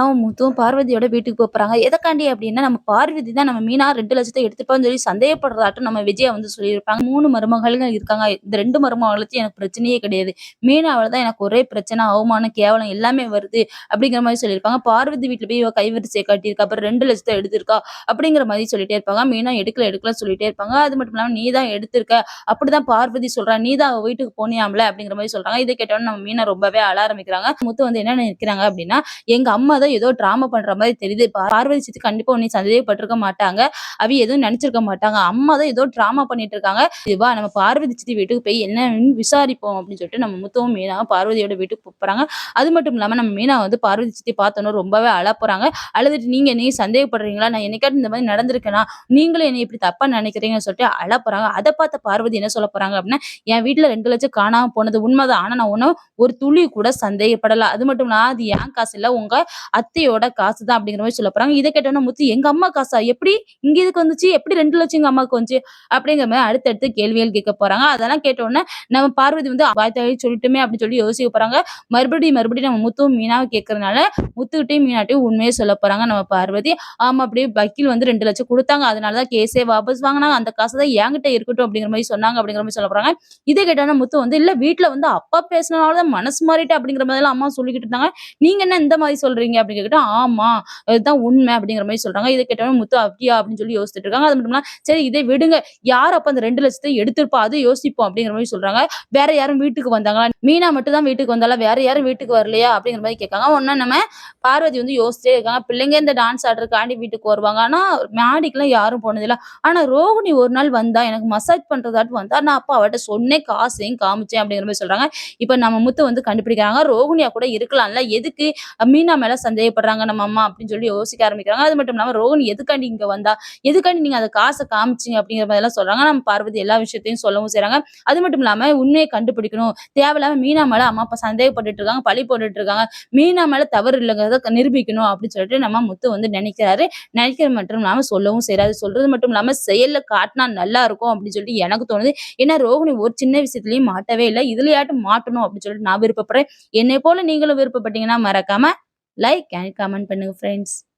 அவன் முத்துவும் பார்வதியோட வீட்டுக்கு போறாங்க. எதற்காண்டி அப்படின்னா நம்ம பார்வதி தான் நம்ம மீனா 2,00,000 எடுத்துப்பான்னு சொல்லி சந்தேகப்படுறதாட்டும் நம்ம விஜயா வந்து சொல்லியிருப்பாங்க. மூணு மருமகள்கள் இருக்காங்க. இந்த ரெண்டு மருமகளுக்கும் எனக்கு பிரச்சனையே கிடையாது. மீனாவில் தான் எனக்கு ஒரே பிரச்சனை, அவமானம், கேவலம் எல்லாமே வருது அப்படிங்கிற மாதிரி சொல்லியிருப்பாங்க. பார்வதி வீட்டில் போய் இவ காட்டியிருக்கா. அப்புறம் 2,00,000 எடுத்திருக்கா அப்படிங்கிற மாதிரி சொல்லிட்டே இருப்பாங்க. மீனா எடுக்கல எடுக்கல சொல்லிட்டே இருப்பாங்க. அது மட்டும் இல்லாமல் நீ தான் எடுத்திருக்க. அப்படிதான் பார்வதி சொல்றா. நீ தான் வீட்டுக்கு போனியாம்ல அப்படிங்கிற மாதிரி சொல்றாங்க. இதை கேட்டோன்னு நம்ம மீனா ரொம்பவே அழ ஆரம்பிக்கிறாங்க. முத்து வந்து என்ன நினைக்கிறாங்க அப்படின்னா, எங்க அம்மா தான் ஏதோ டிராமா பண்ற மாதிரி தெரியுது. பார்வதி சித்தி கண்டிப்பா உன்னை சந்தேகப்பட்டிருக்க மாட்டாங்க. அவ எதுவும் நினைச்சிருக்க மாட்டாங்க. அம்மா தான் ஏதோ டிராமா பண்ணிட்டு இருக்காங்க. வா நம்ம பார்வதி சித்தி வீட்டுக்கு போய் என்னன்னு விசாரிப்போம் அப்படின்னு சொல்லிட்டு நம்ம முத்தவும் மீனாவும் பார்வதியோட வீட்டுக்கு போறாங்க. அது மட்டும் இல்லாம நம்ம மீனா வந்து பார்வதி சித்தி பார்த்தோன்னு ரொம்பவே அழப்புறாங்க அழுதுட்டு நீங்க நீ சந்தேகப்படுறீங்களா? நான் என்னைக்காவது இந்த மாதிரி நடந்திருக்கேனா? நீங்களும் என்னை இப்படி தப்பா நினைக்கிறீங்கன்னு சொல்லிட்டு அழப்புறாங்க போறாங்க. பார்த்த பார்வதி என்ன சொல்ல போறாங்க அப்படின்னா, என் வீட்டில ரெண்டு லட்சம் காணாம போனது உண்மைதான் ஆனா நான் ஒன்னும் ஒரு துளி கூட சந்தேகப்படல. அது மட்டும் இல்லாம அது என் காசு இல்ல. உங்க அத்தையோட காசு தான் அப்படிங்கிற மாதிரி சொல்ல போறாங்க. இத கேட்டோன்னா முத்து எங்க அம்மா காசா? எப்படி? இங்க இதுக்கு வந்துச்சு? எப்படி 2,00,000 எங்க அம்மாவுக்கு வந்துச்சு? அப்படிங்கிற மாதிரி அடுத்தடுத்து கேள்விகள் கேட்க போறாங்க. அதெல்லாம் கேட்டோனே நம்ம பார்வதி வந்து வாய்த்தாய் சொல்லிட்டுமே அப்படின்னு சொல்லி யோசிக்க போறாங்க. மறுபடியும் மறுபடியும் நம்ம முத்துவும் மீனாவும் கேட்கறதுனால முத்துக்கிட்டையும் மீனாட்டையும் உண்மையை சொல்ல போறாங்க நம்ம பார்வதி. ஆமா அப்படியே வக்கீல் வந்து 2,00,000 குடுத்தாங்க. அதனால தான் கேஸே வாபஸ் வாங்கினாங்க அந்த காசு தான் என்கிட்ட இருக்கட்டும் அப்படிங்கிற மாதிரி சொன்னாங்க அப்படிங்கிற மாதிரி சொல்ல போறாங்க. இத கேட்டோனே முத்து வந்து இல்ல வீட்டுல வந்து அப்பா பேசினாலதான் மனசு மாறிட்டு அப்படிங்கிற எல்லாம் அம்மா சொல்லிக்கிட்டு இருந்தாங்க. நீங்க என்ன இந்த மாதிரி சொல்றீங்க? அப்படின்னு கேட்டா, ஆமா இதுதான் உண்மை அப்படிங்கிற மாதிரி சொல்றாங்க. இதை கேட்டவங்க முத்து அப்படியா அப்படின்னு சொல்லி யோசிச்சுட்டு இருக்காங்க. அது மட்டும் இல்லாம சரி இதை விடுங்க. யார் அப்ப அந்த 2,00,000 எடுத்திருப்பா? அது யோசிப்போம் அப்படிங்கிற மாதிரி சொல்றாங்க. வேற யாரும் வீட்டுக்கு வந்தாங்களா? மீனா மட்டும் தான் வீட்டுக்கு வந்தாலும் வேற யாரும் வீட்டுக்கு வரலையா? அப்படிங்கிற மாதிரி கேட்காங்க. உடனே நம்ம பார்வதி வந்து யோசிச்சே இருக்காங்க. பிள்ளைங்க இந்த டான்ஸ் ஆடுறதுக்காண்டி வீட்டுக்கு வருவாங்க. ஆனா மேடிக்கெல்லாம் யாரும் போனதில்லை ஆனா ரோகிணி ஒரு நாள் வந்தா. எனக்கு மசாஜ் பண்றதாட்டு வந்தா. நான் அப்பா அவட்ட சொன்னேன். காசையும் காமிச்சேன் அப்படிங்கிற மாதிரி சொல்றாங்க. இப்ப நம்ம முத்து வந்து கண்டுபிடிக்கிறாங்க. ரோகிணியா கூட இருக்கலாம்ல. எதுக்கு மீனா மேல சந்தேகப்படுறாங்க நம்ம அம்மா அப்படின்னு சொல்லி யோசிக்க ஆரம்பிக்கிறாங்க. அது மட்டும் இல்லாமல் ரோகிணி எதுக்காண்டி இங்கே வந்தா? எதுக்காண்டி நீங்கள் அதை காசை காமிச்சிங்க அப்படிங்கிற மாதிரிலாம் சொல்கிறாங்க நம்ம பார்வதி எல்லா விஷயத்தையும் சொல்லவும் செய்கிறாங்க அது மட்டும் இல்லாமல் உண்மையை கண்டுபிடிக்கணும். தேவையில்லாமல் மீனா மேலே அம்மா, அப்பா சந்தேகப்பட்டுட்டு இருக்காங்க. பழி போட்டுட்டு இருக்காங்க. மீனா மேலே தவறு இல்லைங்கிறத நிரூபிக்கணும் அப்படின்னு சொல்லிட்டு நம்ம முத்து வந்து நினைக்கிறாரு. நினைக்கிறது மட்டும் இல்லாமல் சொல்லவும் செய்கிறாரு சொல்கிறது மட்டும் இல்லாமல் செயலில் காட்டினா நல்லா இருக்கும் அப்படின்னு சொல்லிட்டு எனக்கு தோணுது. ஏன்னா ரோஹிணி ஒரு சின்ன விஷயத்துலையும் மாட்டவே இல்லை இதுலையாட்டும் மாட்டணும் அப்படின்னு சொல்லிட்டு நான் விருப்பப்படுறேன். என்னை போல நீங்களும் விருப்பப்பட்டீங்கன்னா மறக்காம லைக் அண்ட் கமெண்ட் பண்ணுங்கள் ஃப்ரெண்ட்ஸ்.